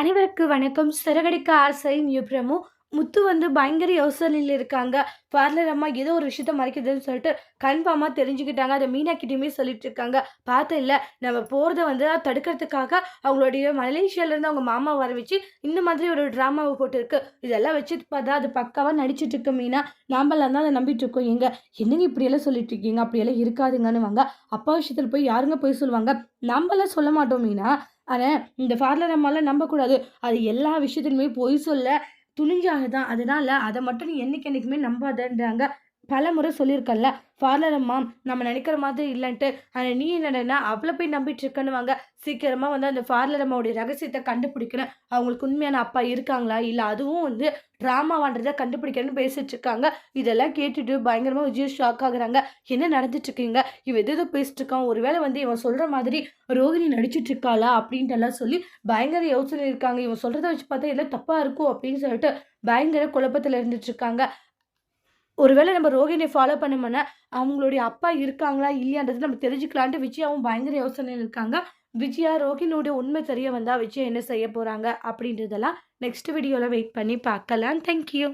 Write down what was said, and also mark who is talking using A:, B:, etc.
A: அனைவருக்கு வணக்கம். சிறகடிக்க ஆசை நியூப்ரமு முத்து வந்து பயங்கர யோசனையில் இருக்காங்க. பார்லர் அம்மா ஏதோ ஒரு விஷயத்த மறைக்குதுன்னு சொல்லிட்டு கன்ஃபார்மாக தெரிஞ்சுக்கிட்டாங்க. அதை மீனாக்கிட்டையுமே சொல்லிட்டு இருக்காங்க. பார்த்து இல்லை நம்ம போகிறத வந்து தடுக்கிறதுக்காக அவங்களுடைய மலேசியாவிலேருந்து அவங்க மாமா வர வச்சு இந்த மாதிரி ஒரு ட்ராமாவை போட்டுருக்கு. இதெல்லாம் வச்சு பார்த்தா அது பக்காவாக நடிச்சிட்டு இருக்கு மீனா. நாமெல்லாம் தான் அதை நம்பிட்டு இருக்கோம். எங்க என்னங்க இப்படியெல்லாம் சொல்லிட்டு இருக்கீங்க? அப்படியெல்லாம் இருக்காதுங்கன்னு வாங்க அப்பா விஷயத்தில் போய் யாருங்க போய் சொல்லுவாங்க? நம்மளாம் சொல்ல மாட்டோம் மீனா. ஆனால் இந்த ஃபார்லர் அம்மாலாம் நம்பக்கூடாது. அது எல்லா விஷயத்துலையுமே பொய் சொல்ல துணிஞ்சாக தான் அதனால் அதை மட்டும் நீ என்னைக்கு என்றைக்குமே நம்பாதன்றாங்க. பல முறை சொல்லியிருக்கல பார்லர் அம்மா நம்ம நினைக்கிற மாதிரி இல்லைன்ட்டு ஆனால் நீ என்னடனா அவளை போய் நம்பிட்டு இருக்கணுவாங்க. சீக்கிரமாக வந்து அந்த பார்லர் அம்மாவுடைய ரகசியத்தை கண்டுபிடிக்கிறேன் அவங்களுக்கு உண்மையான அப்பா இருக்காங்களா? இல்லை அதுவும் வந்து ட்ராமாவான்றதை கண்டுபிடிக்கிறேன்னு பேசிட்டு இருக்காங்க. இதெல்லாம் கேட்டுட்டு பயங்கரமாக விஜய் ஷாக் ஆகுறாங்க. என்ன நடந்துட்டு இருக்கீங்க? இவன் எது எதோ பேசிட்டு இருக்கான். ஒருவேளை வந்து இவன் சொல்கிற மாதிரி ரோகிணி நடிச்சிட்டு இருக்காளா? அப்படின்ட்டு எல்லாம் சொல்லி பயங்கர யோசனை இருக்காங்க. இவன் சொல்கிறத வச்சு பார்த்தா எல்லாம் தப்பாக இருக்கும். அப்படின்னு சொல்லிட்டு பயங்கர குழப்பத்தில் இருந்துட்டு இருக்காங்க. ஒருவேளை நம்ம ரோகிணியை ஃபாலோ பண்ணோம்னா அவங்களுடைய அப்பா இருக்காங்களா இல்லையான்றது நம்ம தெரிஞ்சுக்கலான்ட்டு விஜயாவும் பயங்கர யோசனையில் இருக்காங்க. விஜயா ரோகிணியோட உண்மை தெரிய வந்தால் விஜயா என்ன செய்ய போகிறாங்க அப்படின்றதெல்லாம் நெக்ஸ்ட் வீடியோவில் வெயிட் பண்ணி பார்க்கலாம். தேங்க்யூ